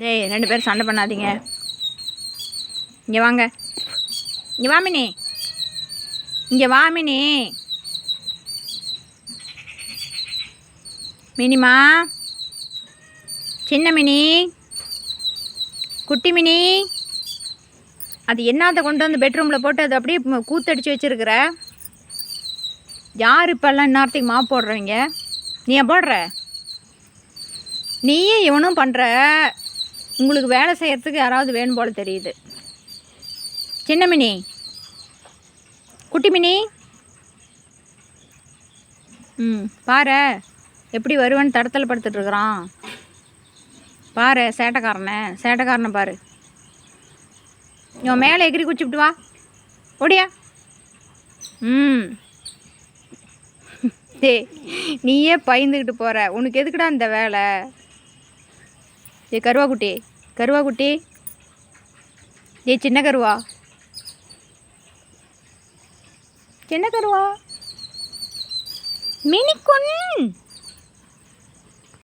டேய் ரெண்டு பேரும் சண்டை பண்ணாதீங்க. இங்கே வாங்க. இங்கே வாமினி இங்கே வாமினி மினிமா. சின்ன மினி. குட்டி மினி. அது என்னத்தை கொண்டு வந்து பெட்ரூமில் போட்டு அது அப்படியே கூத்தடிச்சு வச்சுருக்குற? யார் இப்போல்லாம் இந்நேரத்துக்கு மாவு போடுறவங்க? நீ ஏன் போடுற? நீயே இவனும் பண்ணுற உங்களுக்கு வேலை செய்கிறதுக்கு யாராவது வேணும் போல் தெரியுது. சின்ன மினி. குட்டி மினி. ம் பாரு. எப்படி வருவேன்னு தடத்தில் படுத்துட்ருக்குறான் பாரு சேட்டைக்காரனை. சேட்டைக்காரனை பாரு. இவன் மேலே எகிரி குச்சிவிட்டு வா. ஓடியா. ம். டே நீயே பயந்துக்கிட்டு போகிற உனக்கு எதுக்குடா இந்த வேலை? ஏ கருவா குட்டி. கருவா குட்டி. ஏ சின்ன கருவா. சின்ன கருவா. மினி கொன்